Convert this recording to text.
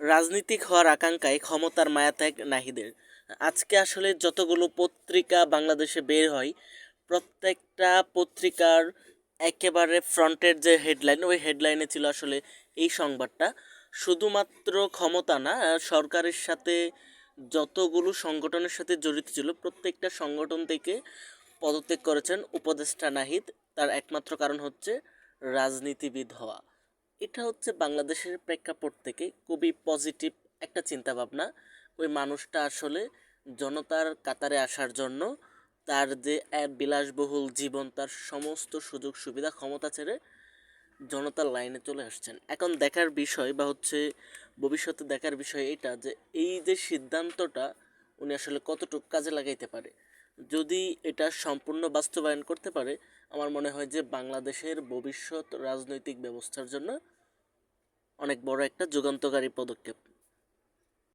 রাজনীতিক হওয়ার আকাঙ্ক্ষায় ক্ষমতার মায়াত্যাগ নাহিদের। আজকে আসলে যতগুলো পত্রিকা বাংলাদেশে বের হয়, প্রত্যেকটা পত্রিকার একেবারে ফ্রন্টের যে হেডলাইন, ওই হেডলাইনে ছিল আসলে এই সংবাদটা। শুধুমাত্র ক্ষমতা না, সরকারের সাথে যতগুলো সংগঠনের সাথে জড়িত ছিল, প্রত্যেকটা সংগঠন থেকে পদত্যাগ করেছেন উপদেষ্টা নাহিদ। তার একমাত্র কারণ হচ্ছে রাজনীতিবিদ হওয়া। এটা হচ্ছে বাংলাদেশের প্রেক্ষাপট থেকে খুবই পজিটিভ একটা চিন্তা ভাবনা ওই মানুষটা আসলে জনতার কাতারে আসার জন্য তার যে এক বিলাসবহুল জীবন, তার সমস্ত সুযোগ সুবিধা, ক্ষমতা ছেড়ে জনতার লাইনে চলে আসছেন। এখন দেখার বিষয় বা হচ্ছে ভবিষ্যতে দেখার বিষয় এটা যে এই যে সিদ্ধান্তটা উনি আসলে কতটুকু কাজে লাগাইতে পারে। যদি এটা সম্পূর্ণ বাস্তবায়ন করতে পারে, আমার মনে হয় যে বাংলাদেশের ভবিষ্যৎ রাজনৈতিক ব্যবস্থার জন্য অনেক বড় একটা যুগান্তকারী পদক্ষেপ।